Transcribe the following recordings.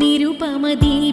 നിരുപമദീപാങ്കുരം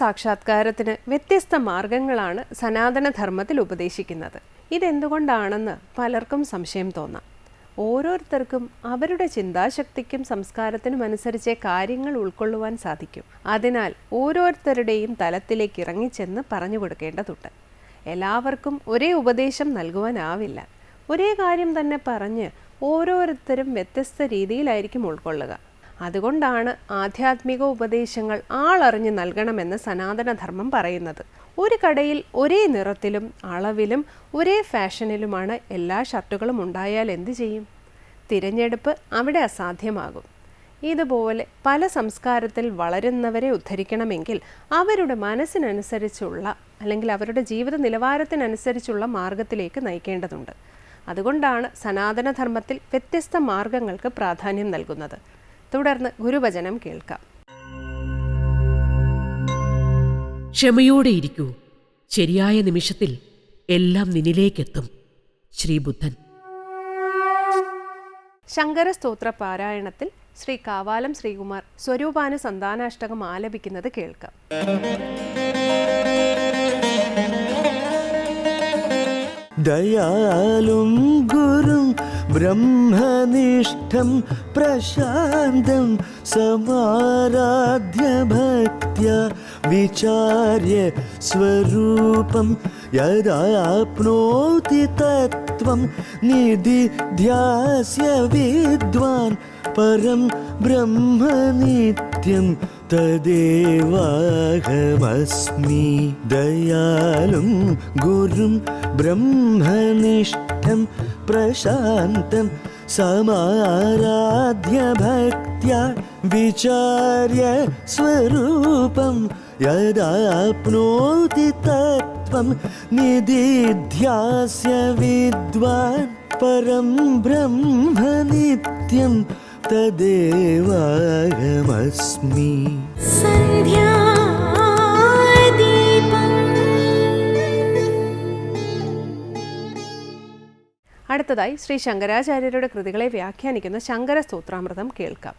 സാക്ഷാത്കാരത്തിന് വ്യത്യസ്ത മാർഗങ്ങളാണ് സനാതനധർമ്മത്തിൽ ഉപദേശിക്കുന്നത്. ഇതെന്തുകൊണ്ടാണെന്ന് പലർക്കും സംശയം തോന്നാം. ഓരോരുത്തർക്കും അവരുടെ ചിന്താശക്തിക്കും സംസ്കാരത്തിനും അനുസരിച്ച് കാര്യങ്ങൾ ഉൾക്കൊള്ളുവാൻ സാധിക്കും. അതിനാൽ ഓരോരുത്തരുടെയും തലത്തിലേക്ക് ഇറങ്ങിച്ചെന്ന് പറഞ്ഞു കൊടുക്കേണ്ടതുണ്ട്. എല്ലാവർക്കും ഒരേ ഉപദേശം നൽകുവാനാവില്ല. ഒരേ കാര്യം തന്നെ പറഞ്ഞ് ഓരോരുത്തരും വ്യത്യസ്ത രീതിയിലായിരിക്കും ഉൾക്കൊള്ളുക. അതുകൊണ്ടാണ് ആധ്യാത്മിക ഉപദേശങ്ങൾ ആളറിഞ്ഞ് നൽകണമെന്ന് സനാതനധർമ്മം പറയുന്നത്. ഒരു കടയിൽ ഒരേ നിറത്തിലും അളവിലും ഒരേ ഫാഷനിലുമാണ് എല്ലാ ഷർട്ടുകളും ഉണ്ടായാൽ എന്തു ചെയ്യും? തിരഞ്ഞെടുപ്പ് അവിടെ അസാധ്യമാകും. ഇതുപോലെ പല സംസ്കാരത്തിൽ വളരുന്നവരെ ഉദ്ധരിക്കണമെങ്കിൽ അവരുടെ മനസ്സിനനുസരിച്ചുള്ള അല്ലെങ്കിൽ അവരുടെ ജീവിത നിലവാരത്തിനനുസരിച്ചുള്ള മാർഗത്തിലേക്ക് നയിക്കേണ്ടതുണ്ട്. അതുകൊണ്ടാണ് സനാതനധർമ്മത്തിൽ വ്യത്യസ്ത മാർഗങ്ങൾക്ക് പ്രാധാന്യം നൽകുന്നത്. തുടർന്ന് ഗുരുവചനം കേൾക്കാം. ക്ഷമയോടെ ഇരിക്കൂ. ശരിയായ നിമിഷത്തിൽ എല്ലാം നിന്നിലേക്കെത്തും. ശ്രീബുദ്ധൻ. ശങ്കര സ്തോത്ര പാരായണത്തിൽ ശ്രീ കാവാലം ശ്രീകുമാർ സ്വരൂപാന സന്താനാഷ്ടകം ആലപിക്കുന്നത് കേൾക്കാം. ദയാലും ഗുരും ബ്രഹ്മനിഷ്ഠം പ്രശാന്തം സമാരാധ്യ ഭക്ത്യ വിചാര്യ സ്വരൂപം യദാപ്നോതി തത്വം നിധിധ്യാസ്യ വിദ്വാൻ പരം ബ്രഹ്മ നിത്യം തദേവാഹമസ്മി ദയാലും ഗുരും ബ്രഹ്മനിഷ്ഠം പ്രശാന്തം സമാരാധ്യ ഭക്ത്യാ വിചാര്യ സ്വരൂപം യദാപ്നോതി തത്വം നിധിധ്യാസ്യ വിദ്വാൻ പരം തദേവാഹമസ്മി അടുത്തതായി ശ്രീ ശങ്കരാചാര്യരുടെ കൃതികളെ വ്യാഖ്യാനിക്കുന്ന ശങ്കര സൂത്രാമൃതം കേൾക്കാം.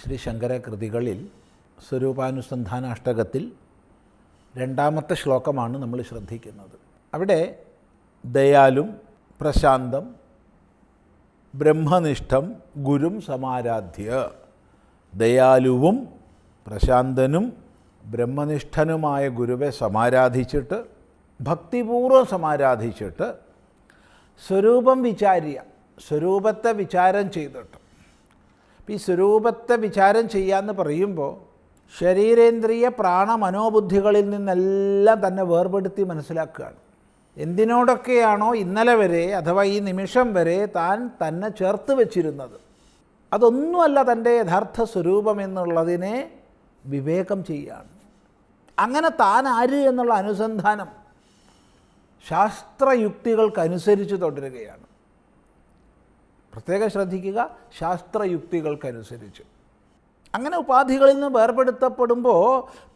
ശ്രീ ശങ്കര കൃതികളിൽ സ്വരൂപാനുസന്ധാന അഷ്ടകത്തിൽ രണ്ടാമത്തെ ശ്ലോകമാണ് നമ്മൾ ശ്രദ്ധിക്കുന്നത്. അവിടെ ദയാലും പ്രശാന്തം ബ്രഹ്മനിഷ്ഠം ഗുരും സമാരാധ്യ. ദയാലുവും പ്രശാന്തനും ബ്രഹ്മനിഷ്ഠനുമായ ഗുരുവെ സമാരാധിച്ചിട്ട് ഭക്തിപൂർവം സമാരാധിച്ചിട്ട് സ്വരൂപം വിചാരിയ സ്വരൂപത്തെ വിചാരം ചെയ്തിട്ട്. ഈ സ്വരൂപത്തെ വിചാരം ചെയ്യാമെന്ന് പറയുമ്പോൾ ശരീരേന്ദ്രിയ പ്രാണമനോബുദ്ധികളിൽ നിന്നെല്ലാം തന്നെ വേർപെടുത്തി മനസ്സിലാക്കുകയാണ്. എന്തിനോടൊക്കെയാണോ ഇന്നലെ വരെ അഥവാ ഈ നിമിഷം വരെ താൻ തന്നെ ചേർത്ത് വച്ചിരുന്നത്? അതൊന്നുമല്ല തന്റെ യഥാർത്ഥ സ്വരൂപം എന്നുള്ളതിനെ വിവേകം ചെയ്യുകയാണ്. അങ്ങനെ താൻ ആര് എന്നുള്ള അനുസന്ധാനം ശാസ്ത്രയുക്തികൾക്കനുസരിച്ച് തുടരുകയാണ്. പ്രത്യേകം ശ്രദ്ധിക്കുക ശാസ്ത്രയുക്തികൾക്കനുസരിച്ച്. അങ്ങനെ ഉപാധികളിൽ നിന്ന് വേർപെടുത്തപ്പെടുമ്പോൾ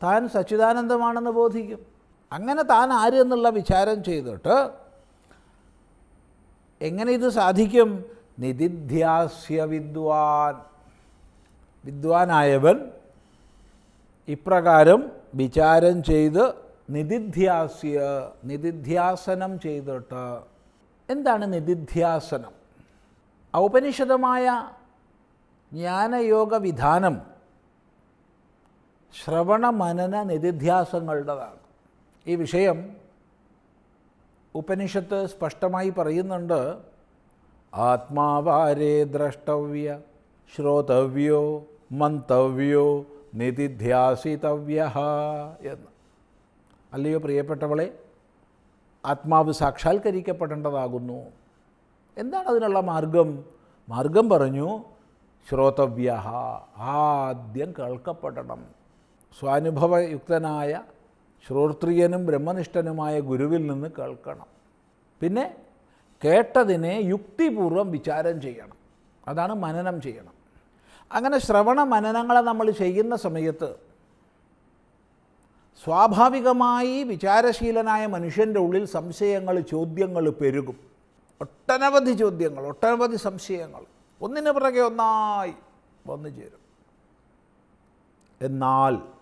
താൻ സച്ചിദാനന്ദമാണെന്ന് ബോധിക്കും. അങ്ങനെ താൻ ആര് എന്നുള്ള വിചാരം ചെയ്തിട്ട് എങ്ങനെ ഇത് സാധിക്കും? നിതിധ്യാസ്യ വിദ്വാൻ. വിദ്വാനായവൻ ഇപ്രകാരം വിചാരം ചെയ്ത് നിതിധ്യാസ്യ നിതിധ്യാസനം ചെയ്തിട്ട് എന്താണ് നിതിധ്യാസനം ഔപനിഷദമായ ജ്ഞാനയോഗ വിധാനം ശ്രവണ മനന നിതിധ്യാസങ്ങളുടേതാണ് ഈ വിഷയം ഉപനിഷത്ത് സ്പഷ്ടമായി പറയുന്നുണ്ട്. ആത്മാവാരേ ദ്രഷ്ടവ്യ ശ്രോതവ്യോ മന്തവ്യോ നിധിധ്യാസിതവ്യ എന്ന്. അല്ലയോ പ്രിയപ്പെട്ടവളെ ആത്മാവ് സാക്ഷാത്കരിക്കപ്പെടേണ്ടതാകുന്നു. എന്താണ് അതിനുള്ള മാർഗം? മാർഗം പറഞ്ഞു ശ്രോതവ്യ ആദ്യം കേൾക്കപ്പെടണം. സ്വാനുഭവയുക്തനായ ശ്രോത്രിയനും ബ്രഹ്മനിഷ്ഠനുമായ ഗുരുവിൽ നിന്ന് കേൾക്കണം. പിന്നെ കേട്ടതിനെ യുക്തിപൂർവം വിചാരം ചെയ്യണം. അതാണ് മനനം ചെയ്യണം. അങ്ങനെ ശ്രവണ മനനങ്ങളെ നമ്മൾ ചെയ്യുന്ന സമയത്ത് സ്വാഭാവികമായി വിചാരശീലനായ മനുഷ്യന്റെ ഉള്ളിൽ സംശയങ്ങൾ ചോദ്യങ്ങൾ പെരുകും. ഒട്ടനവധി ചോദ്യങ്ങൾ ഒട്ടനവധി സംശയങ്ങൾ. ഒന്നിനു പുറകെ ഒന്നായി വന്നു ചേരും എന്നാൽ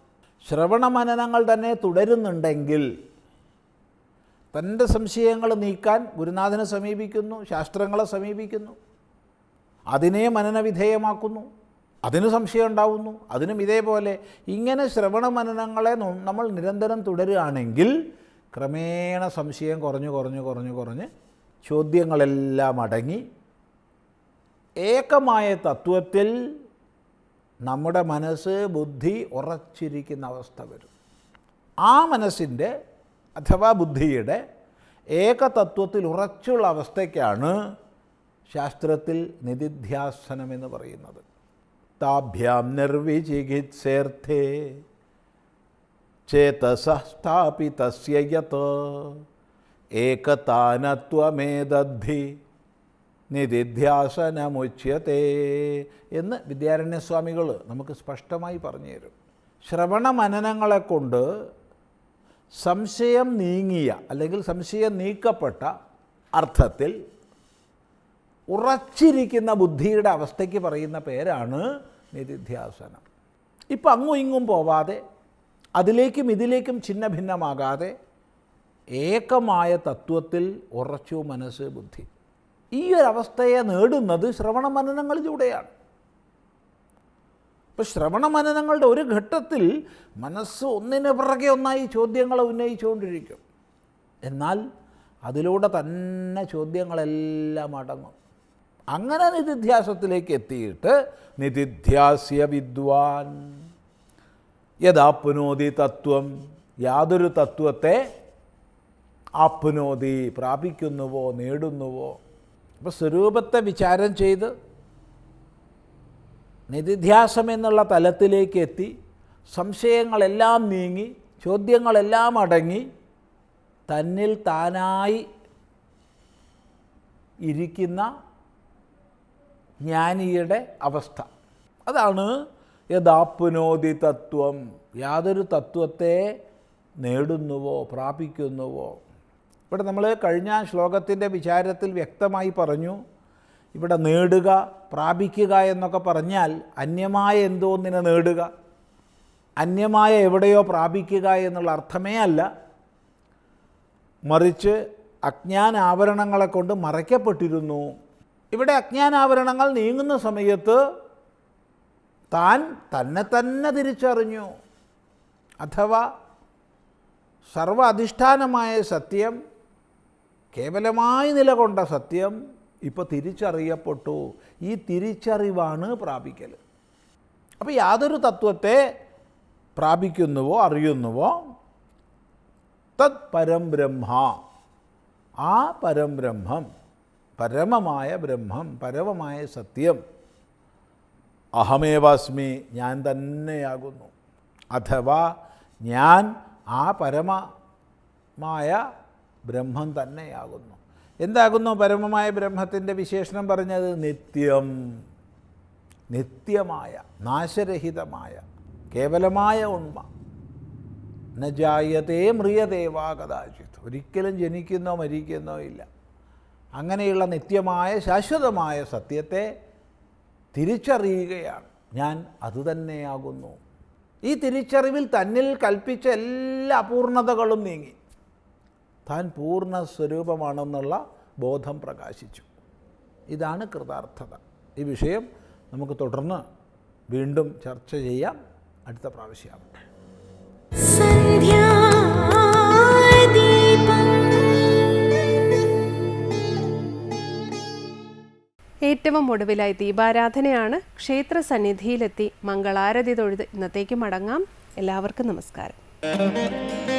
ശ്രവണ മനനങ്ങൾ തന്നെ തുടരുന്നുണ്ടെങ്കിൽ തന്റെ സംശയങ്ങൾ നീക്കാൻ ഗുരുനാഥനെ സമീപിക്കുന്നു ശാസ്ത്രങ്ങളെ സമീപിക്കുന്നു അതിനെ മനനവിധേയമാക്കുന്നു അതിന് സംശയം ഉണ്ടാവുന്നു അതിനും ഇതേപോലെ. ഇങ്ങനെ ശ്രവണ മനനങ്ങളെ നമ്മൾ നിരന്തരം തുടരുകയാണെങ്കിൽ ക്രമേണ സംശയം കുറഞ്ഞു കുറഞ്ഞു കുറഞ്ഞു കുറഞ്ഞ് ചോദ്യങ്ങളെല്ലാം അടങ്ങി ഏകമായ തത്വത്തിൽ നമ്മുടെ മനസ്സ് ബുദ്ധി ഉറച്ചിരിക്കുന്ന അവസ്ഥ വരും. ആ മനസ്സിന്റെ അഥവാ ബുദ്ധിയുടെ ഏകതത്വത്തിൽ ഉറച്ചുള്ള അവസ്ഥയ്ക്കാണ് ശാസ്ത്രത്തിൽ നിധിധ്യാസനം എന്ന് പറയുന്നത്. താഭ്യാം നിർവിചികിത്സേർത്ഥേ ചേതസ സ്ഥാപിതസ്യ നിതിധ്യാസനമുച്യത്തെ എന്ന് വിദ്യാരണ്യസ്വാമികൾ നമുക്ക് സ്പഷ്ടമായി പറഞ്ഞു തരും ശ്രവണ മനനങ്ങളെ കൊണ്ട് സംശയം നീങ്ങിയ അല്ലെങ്കിൽ സംശയം നീക്കപ്പെട്ട അർത്ഥത്തിൽ ഉറച്ചിരിക്കുന്ന ബുദ്ധിയുടെ അവസ്ഥയ്ക്ക് പറയുന്ന പേരാണ് നിധിധ്യാസനം. ഇപ്പം അങ്ങും ഇങ്ങും പോവാതെ അതിലേക്കും ഇതിലേക്കും ഛിന്ന ഭിന്നമാകാതെ ഏകമായ തത്വത്തിൽ ഉറച്ചു മനസ്സ് ബുദ്ധി. ഈ ഒരു അവസ്ഥയെ നേടുന്നത് ശ്രവണ മനനങ്ങളിലൂടെയാണ്. ഇപ്പം ശ്രവണ മനനങ്ങളുടെ ഒരു ഘട്ടത്തിൽ മനസ്സ് ഒന്നിന് പിറകെ ഒന്നായി ചോദ്യങ്ങളെ ഉന്നയിച്ചുകൊണ്ടിരിക്കും. എന്നാൽ അതിലൂടെ തന്നെ ചോദ്യങ്ങളെല്ലാം അടങ്ങും. അങ്ങനെ നിതിധ്യാസത്തിലേക്ക് എത്തിയിട്ട് നിതിധ്യാസ്യ വിദ്വാൻ. യഥാപ്നോതി തത്വം യാതൊരു തത്വത്തെ ആപ്നോതി പ്രാപിക്കുന്നുവോ നേടുന്നുവോ? അപ്പോൾ സ്വരൂപത്തെ വിചാരം ചെയ്ത് നിതിധ്യാസം എന്നുള്ള തലത്തിലേക്ക് എത്തി സംശയങ്ങളെല്ലാം നീങ്ങി ചോദ്യങ്ങളെല്ലാം അടങ്ങി തന്നിൽ താനായി ഇരിക്കുന്ന ജ്ഞാനിയുടെ അവസ്ഥ. അതാണ് യഥാപ്നോതി തത്വം യാതൊരു തത്വത്തെ നേടുന്നുവോ പ്രാപിക്കുന്നുവോ? ഇവിടെ നമ്മൾ കഴിഞ്ഞ ശ്ലോകത്തിന്റെ വിചാരത്തിൽ വ്യക്തമായി പറഞ്ഞു ഇവിടെ നേടുക പ്രാപിക്കുക എന്നൊക്കെ പറഞ്ഞാൽ അന്യമായ എന്തോ ഒന്നിനെ നേടുക. അന്യമായ എവിടെയോ പ്രാപിക്കുക എന്നുള്ള അർത്ഥമേ അല്ല. മറിച്ച് അജ്ഞാനാവരണങ്ങളെ കൊണ്ട് മറയ്ക്കപ്പെട്ടിരുന്നു. ഇവിടെ അജ്ഞാനാവരണങ്ങൾ നീങ്ങുന്ന സമയത്ത് താൻ തന്നെ തന്നെ തിരിച്ചറിഞ്ഞു. അഥവാ സർവ അധിഷ്ഠാനമായ സത്യം കേവലമായി നിലകൊണ്ട സത്യം ഇപ്പോൾ തിരിച്ചറിയപ്പെട്ടു. ഈ തിരിച്ചറിവാണ് പ്രാപിക്കൽ അപ്പോൾ യാതൊരു തത്വത്തെ പ്രാപിക്കുന്നുവോ അറിയുന്നുവോ? തത് പരം ബ്രഹ്മ. ആ പരംബ്രഹ്മം പരമമായ ബ്രഹ്മം പരമമായ സത്യം. അഹമേവാസ്മി ഞാൻ തന്നെയാകുന്നു. അഥവാ ഞാൻ ആ പരമമായ ബ്രഹ്മം തന്നെയാകുന്നു. എന്താകുന്നു പരമമായ ബ്രഹ്മത്തിന്റെ വിശേഷണം പറഞ്ഞത്? നിത്യം. നിത്യമായ നാശരഹിതമായ കേവലമായ ഉണ്മ. ന ജായതേ മ്രിയദേവാ കഥാചിത്. ഒരിക്കലും ജനിക്കുന്നോ മരിക്കുന്നോ ഇല്ല. അങ്ങനെയുള്ള നിത്യമായ ശാശ്വതമായ സത്യത്തെ തിരിച്ചറിയുകയാണ്. ഞാൻ അതുതന്നെയാകുന്നു ഈ തിരിച്ചറിവിൽ തന്നിൽ കൽപ്പിച്ച എല്ലാ അപൂർണതകളും നീങ്ങി. താൻ പൂർണ സ്വരൂപമാണെന്നുള്ള ബോധം പ്രകാശിച്ചു. ഇതാണ് കൃതാർത്ഥത. ഈ വിഷയം നമുക്ക് തുടർന്ന് വീണ്ടും ചർച്ച ചെയ്യാം. അടുത്ത പ്രാവശ്യമാവട്ടെ ഏറ്റവും ഒടുവിലായി ദീപാരാധനയാണ് ക്ഷേത്ര സന്നിധിയിലെത്തി മംഗളാരതി തൊഴുത് ഇന്നത്തേക്ക് മടങ്ങാം. എല്ലാവർക്കും നമസ്കാരം.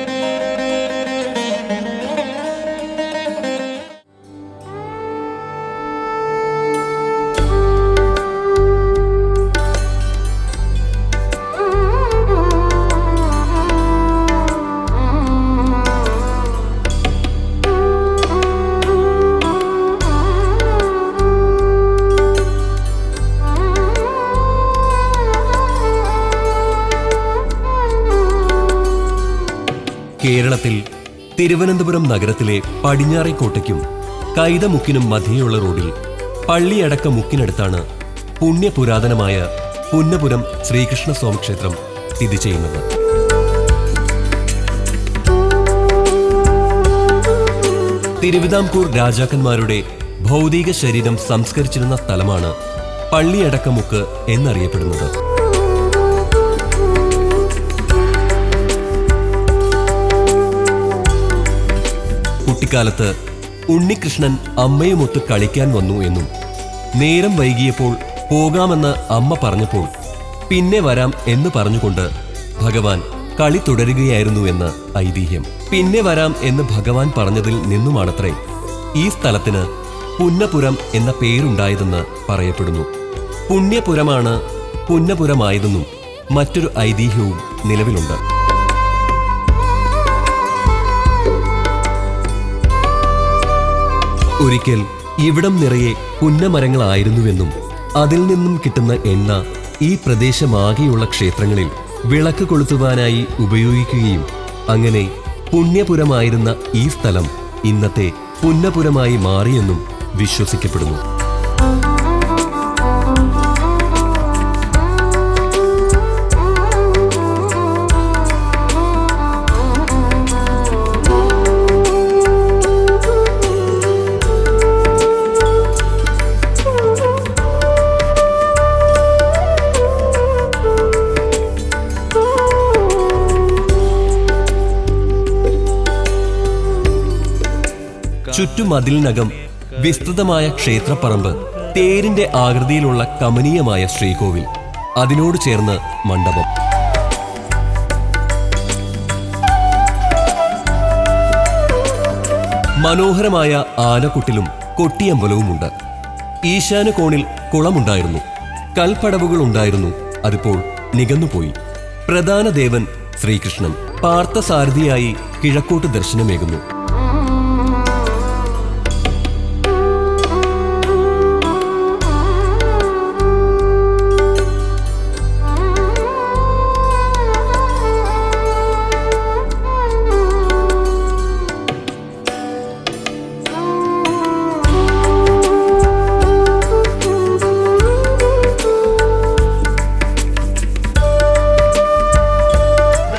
കേരളത്തിൽ തിരുവനന്തപുരം നഗരത്തിലെ പടിഞ്ഞാറേക്കോട്ടയ്ക്കും കൈതമുക്കിനും മധ്യയുള്ള റോഡിൽ പള്ളിയടക്ക മുക്കിനടുത്താണ് പുണ്യപുരാതനമായ പുന്നപുരം ശ്രീകൃഷ്ണസ്വാമി ക്ഷേത്രം സ്ഥിതി ചെയ്യുന്നത്. തിരുവിതാംകൂർ രാജാക്കന്മാരുടെ ഭൗതിക ശരീരം സംസ്കരിച്ചിരുന്ന സ്ഥലമാണ് പള്ളിയടക്കമുക്ക് എന്നറിയപ്പെടുന്നത്. കുട്ടിക്കാലത്ത് ഉണ്ണികൃഷ്ണൻ അമ്മയുമൊത്ത് കളിക്കാൻ വന്നു എന്നും നേരം വൈകിയപ്പോൾ പോകാമെന്ന് അമ്മ പറഞ്ഞപ്പോൾ പിന്നെ വരാം എന്ന് പറഞ്ഞുകൊണ്ട് ഭഗവാൻ കളി തുടരുകയായിരുന്നു എന്ന് ഐതിഹ്യം. പിന്നെ വരാം എന്ന് ഭഗവാൻ പറഞ്ഞതിൽ നിന്നുമാണത്രേ ഈ സ്ഥലത്തിന് പുന്നപുരം എന്ന പേരുണ്ടായതെന്ന് പറയപ്പെടുന്നു. പുണ്യപുരമാണ് പുന്നപുരമായതെന്നും മറ്റൊരു ഐതിഹ്യവും നിലവിലുണ്ട്. ഒരിക്കൽ ഇവിടം നിറയെ പുന്നമരങ്ങളായിരുന്നുവെന്നും അതിൽ നിന്നും കിട്ടുന്ന എണ്ണ ഈ പ്രദേശമാകെയുള്ള ക്ഷേത്രങ്ങളിൽ വിളക്ക് കൊളുത്തുവാനായി ഉപയോഗിക്കുകയും അങ്ങനെ പുണ്യപുരമായിരുന്ന ഈ സ്ഥലം ഇന്നത്തെ പുന്നപുരമായി മാറിയെന്നും വിശ്വസിക്കപ്പെടുന്നു. ചുറ്റുമതിലിനകം വിസ്തൃതമായ ക്ഷേത്രപ്പറമ്പ് തേരിന്റെ ആകൃതിയിലുള്ള കമനീയമായ ശ്രീകോവിൽ. അതിനോട് ചേർന്ന് മണ്ഡപം. മനോഹരമായ ആനക്കുട്ടിലും കൊട്ടിയമ്പലവുമുണ്ട്. ഈശാന കോണിൽ കുളമുണ്ടായിരുന്നു. കൽപ്പടവുകൾ ഉണ്ടായിരുന്നു അതിപ്പോൾ നികന്നുപോയി. പ്രധാന ദേവൻ ശ്രീകൃഷ്ണൻ പാർത്ഥസാരഥിയായി കിഴക്കോട്ട് ദർശനമേകുന്നു.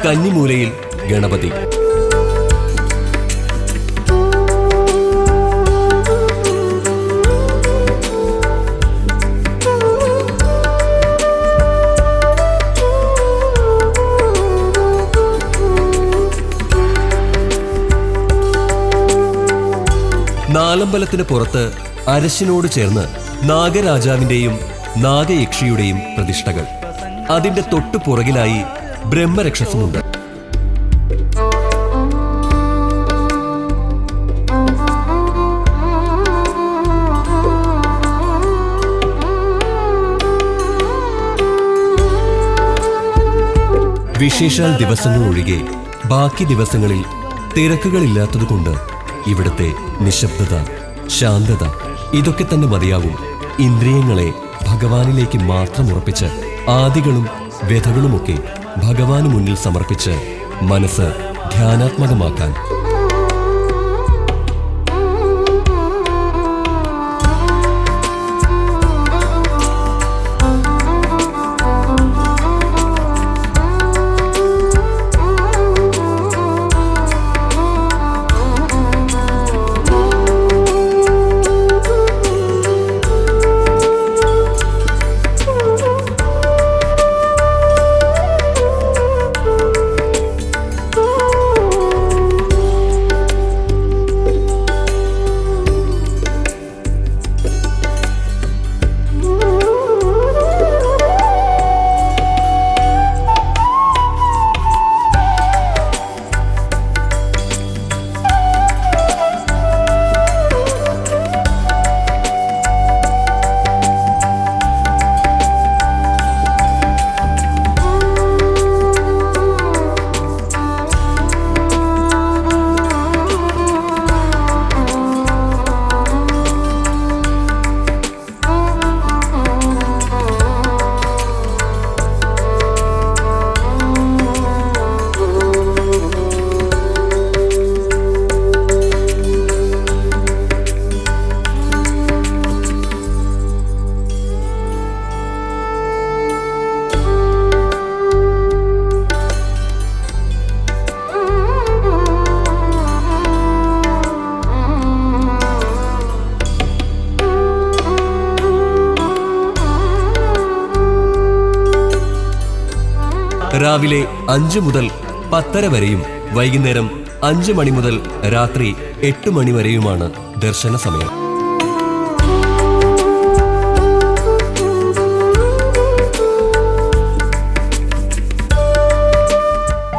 കന്നിമൂലയിൽ ഗണപതി. നാലമ്പലത്തിന് പുറത്ത് അരശിനോട് ചേർന്ന് നാഗരാജാവിന്റെയും നാഗയക്ഷിയുടെയും പ്രതിഷ്ഠകൾ. അതിന്റെ തൊട്ടു പുറകിലായി ബ്രഹ്മരക്ഷസുമുണ്ട്. വിശേഷാൽ ദിവസങ്ങൾ ഒഴികെ ബാക്കി ദിവസങ്ങളിൽ തിരക്കുകളില്ലാത്തതുകൊണ്ട് ഇവിടുത്തെ നിശബ്ദത ശാന്തത ഇതൊക്കെ തന്നെ മതിയാവും ഇന്ദ്രിയങ്ങളെ ഭഗവാനിലേക്ക് മാത്രം ഉറപ്പിച്ച് ആദികളും വ്യഥകളുമൊക്കെ ഭഗവാന് മുന്നിൽ സമർപ്പിച്ച് മനസ്സ് ധ്യാനാത്മകമാക്കാൻ. രാവിലെ അഞ്ചു മുതൽ പത്തര വരെയും വൈകുന്നേരം അഞ്ചു മണി മുതൽ രാത്രി എട്ട് മണി വരെയുമാണ് ദർശന സമയം.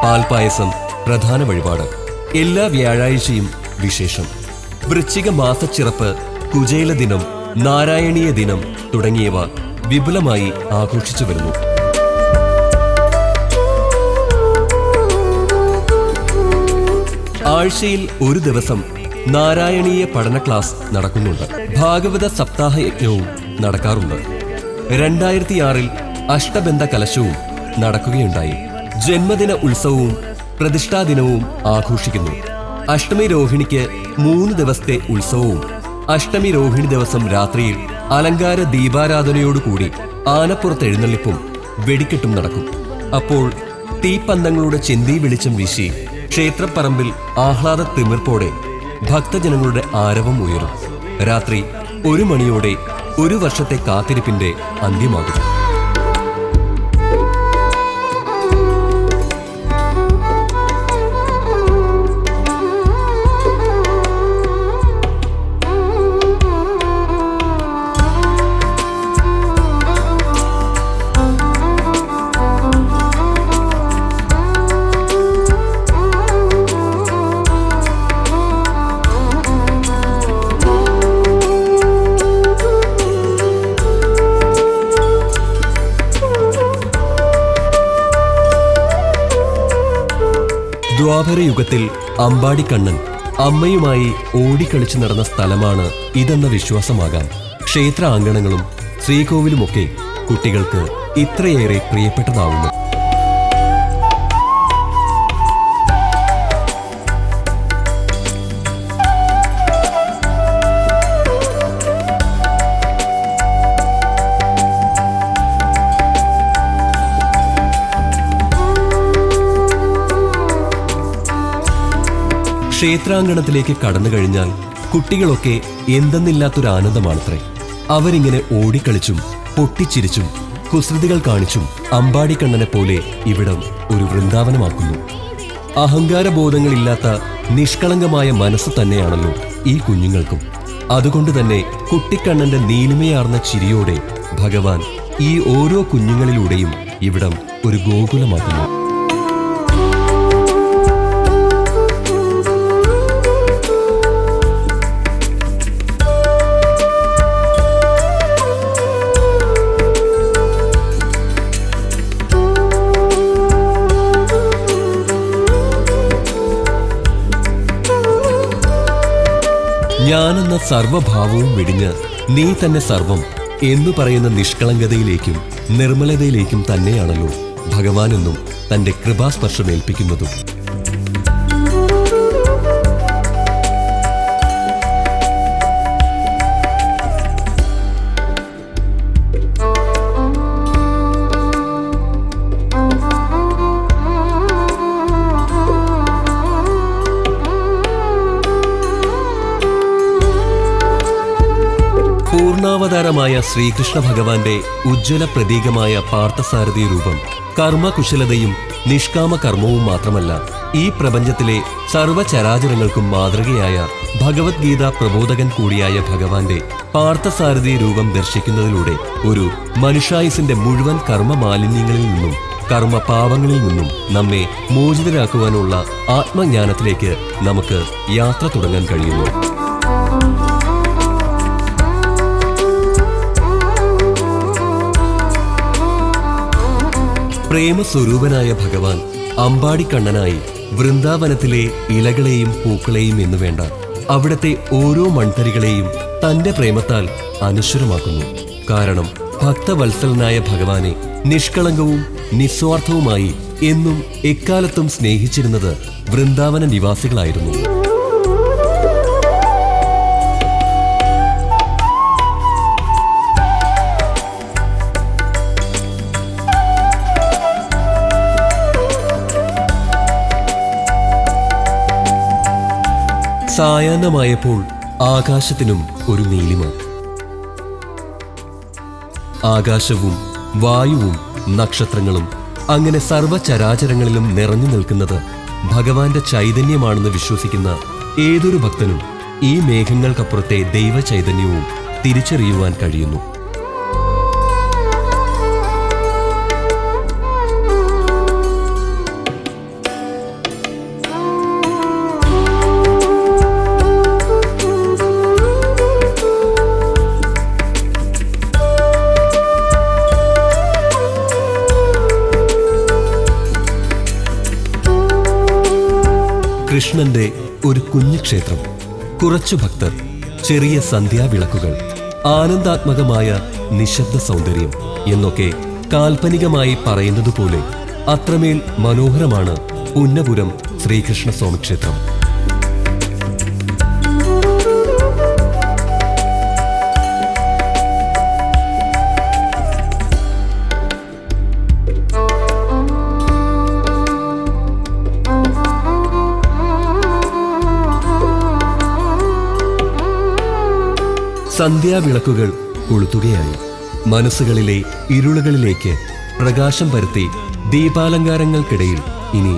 പാൽപായസം പ്രധാന വഴിപാട്. എല്ലാ വ്യാഴാഴ്ചയും വിശേഷം. വൃശ്ചിക മാസച്ചിറപ്പ് കുചേല ദിനം നാരായണീയ ദിനം തുടങ്ങിയവ വിപുലമായി ആഘോഷിച്ചു വരുന്നു. ആഴ്ചയിൽ ഒരു ദിവസം നാരായണീയ പഠന ക്ലാസ് നടക്കുന്നുണ്ട്. ഭാഗവത സപ്താഹ യജ്ഞവും നടക്കാറുണ്ട്. രണ്ടായിരത്തിയാറിൽ അഷ്ടബന്ധ കലശവും നടക്കുകയുണ്ടായി. ജന്മദിന ഉത്സവവും പ്രതിഷ്ഠാദിനവും ആഘോഷിക്കുന്നു. അഷ്ടമി രോഹിണിക്ക് മൂന്ന് ദിവസത്തെ ഉത്സവവും അഷ്ടമി രോഹിണി ദിവസം രാത്രിയിൽ അലങ്കാര ദീപാരാധനയോടുകൂടി ആനപ്പുറത്ത് എഴുന്നള്ളിപ്പും വെടിക്കെട്ടും നടക്കും. അപ്പോൾ തീപ്പന്തങ്ങളുടെ ചെന്തി വെളിച്ചം വീശി ക്ഷേത്രപ്പറമ്പിൽ ആഹ്ലാദ തിമിർപ്പോടെ ഭക്തജനങ്ങളുടെ ആരവം ഉയരും. രാത്രി ഒരു മണിയോടെ ഒരു വർഷത്തെ കാത്തിരിപ്പിന്റെ അന്ത്യമാകും. ദ്വാപരയുഗത്തിൽ അമ്പാടിക്കണ്ണൻ അമ്മയുമായി ഓടിക്കളിച്ചു നടന്ന സ്ഥലമാണ് ഇതെന്ന വിശ്വാസമാകാം ക്ഷേത്ര അങ്കണങ്ങളും ശ്രീകോവിലുമൊക്കെ കുട്ടികൾക്ക് ഇത്രയേറെ പ്രിയപ്പെട്ടതാവുന്നു. ക്ഷേത്രാങ്കണത്തിലേക്ക് കടന്നു കഴിഞ്ഞാൽ കുട്ടികളൊക്കെ എന്തെന്നില്ലാത്തൊരു ആനന്ദമാണത്രേ അവരിങ്ങനെ ഓടിക്കളിച്ചും പൊട്ടിച്ചിരിച്ചും കുസൃതികൾ കാണിച്ചും അമ്പാടിക്കണ്ണനെ പോലെ ഇവിടം ഒരു വൃന്ദാവനമാക്കുന്നു. അഹങ്കാരബോധങ്ങളില്ലാത്ത നിഷ്കളങ്കമായ മനസ്സ് തന്നെയാണല്ലോ ഈ കുഞ്ഞുങ്ങൾക്കും. അതുകൊണ്ട് തന്നെ കുട്ടിക്കണ്ണന്റെ നീലിമയാർന്ന ചിരിയോടെ ഭഗവാൻ ഈ ഓരോ കുഞ്ഞുങ്ങളിലൂടെയും ഇവിടം ഒരു ഗോകുലമാക്കുന്നു. ഞാനെന്ന സർവഭാവവും വെടിഞ്ഞ് നീ തന്നെ സർവം എന്നു പറയുന്ന നിഷ്കളങ്കതയിലേക്കും നിർമ്മലതയിലേക്കും തന്നെയാണല്ലോ ഭഗവാനെന്നും തന്റെ കൃപാസ്പർശം പൂർണാവതാരമായ ശ്രീകൃഷ്ണ ഭഗവാന്റെ ഉജ്ജ്വല പ്രതീകമായ പാർത്ഥസാരഥി രൂപം കർമ്മകുശലതയും നിഷ്കാമ കർമ്മവും മാത്രമല്ല ഈ പ്രപഞ്ചത്തിലെ സർവചരാചരങ്ങൾക്കും മാതൃകയായ ഭഗവത്ഗീത പ്രബോധകൻ കൂടിയായ ഭഗവാന്റെ പാർത്ഥസാരഥി രൂപം ദർശിക്കുന്നതിലൂടെ ഒരു മനുഷ്യായുസിന്റെ മുഴുവൻ കർമ്മ മാലിന്യങ്ങളിൽ നിന്നും കർമ്മ പാപങ്ങളിൽ നിന്നും നമ്മെ മോചിതരാക്കുവാനുള്ള ആത്മജ്ഞാനത്തിലേക്ക് നമുക്ക് യാത്ര തുടങ്ങാൻ കഴിയുന്നു. പ്രേമസ്വരൂപനായ ഭഗവാൻ അമ്പാടിക്കണ്ണനായി വൃന്ദാവനത്തിലെ ഇലകളെയും പൂക്കളെയും എന്നു വേണ്ട അവിടത്തെ ഓരോ മൺതരികളെയും തന്റെ പ്രേമത്താൽ അനശ്വരമാക്കുന്നു. കാരണം ഭക്തവത്സലനായ ഭഗവാനെ നിഷ്കളങ്കവും നിസ്വാർത്ഥവുമായി എന്നും എക്കാലത്തും സ്നേഹിച്ചിരുന്നത് വൃന്ദാവന നിവാസികളായിരുന്നു. സായാഹ്നമായപ്പോൾ ആകാശത്തിനും ഒരു നീലിമ. ആകാശവും വായുവും നക്ഷത്രങ്ങളും അങ്ങനെ സർവചരാചരങ്ങളിലും നിറഞ്ഞു നിൽക്കുന്നത് ഭഗവാന്റെ ചൈതന്യമാണെന്ന് വിശ്വസിക്കുന്ന ഏതൊരു ഭക്തനും ഈ മേഘങ്ങൾക്കപ്പുറത്തെ ദൈവചൈതന്യവും തിരിച്ചറിയുവാൻ കഴിയുന്നു. കൃഷ്ണന്റെ ഒരു കുഞ്ഞു ക്ഷേത്രം കുറച്ചു ഭക്തർ ചെറിയ സന്ധ്യാവിളക്കുകൾ ആനന്ദാത്മകമായ നിശബ്ദ സൗന്ദര്യം എന്നൊക്കെ കാൽപ്പനികമായി പറയുന്നതുപോലെ അത്രമേൽ മനോഹരമാണ് പുന്നപുരം ശ്രീകൃഷ്ണസ്വാമി ക്ഷേത്രം സന്ധ്യാവിളക്കുകൾ കൊളുത്തുകയായി. മനസ്സുകളിലെ ഇരുളുകളിലേക്ക് പ്രകാശം പരത്തി ദീപാലങ്കാരങ്ങൾക്കിടയിൽ ഇനി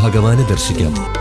ഭഗവാനെ ദർശിക്കാം.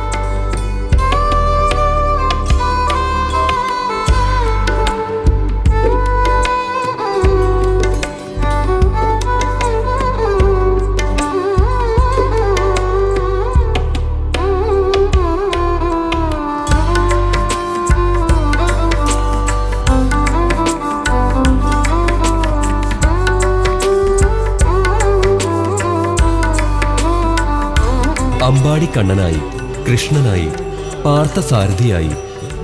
അമ്പാടിക്കണ്ണനായി കൃഷ്ണനായി പാർത്ഥസാരഥിയായി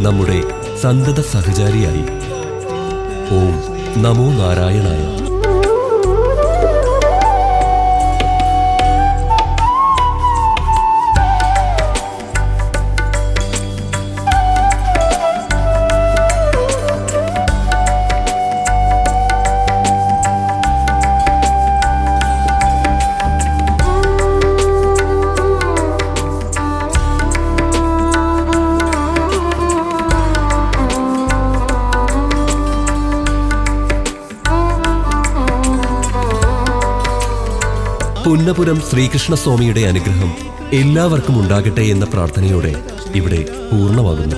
നമ്മുടെ സന്തത സഹചാരിയായി ഓം നമോ നാരായണായ. പുന്നപുരം ശ്രീകൃഷ്ണസ്വാമിയുടെ അനുഗ്രഹം എല്ലാവർക്കും ഉണ്ടാകട്ടെ എന്ന പ്രാർത്ഥനയോടെ ഇവിടെ പൂർണമാകുന്നു.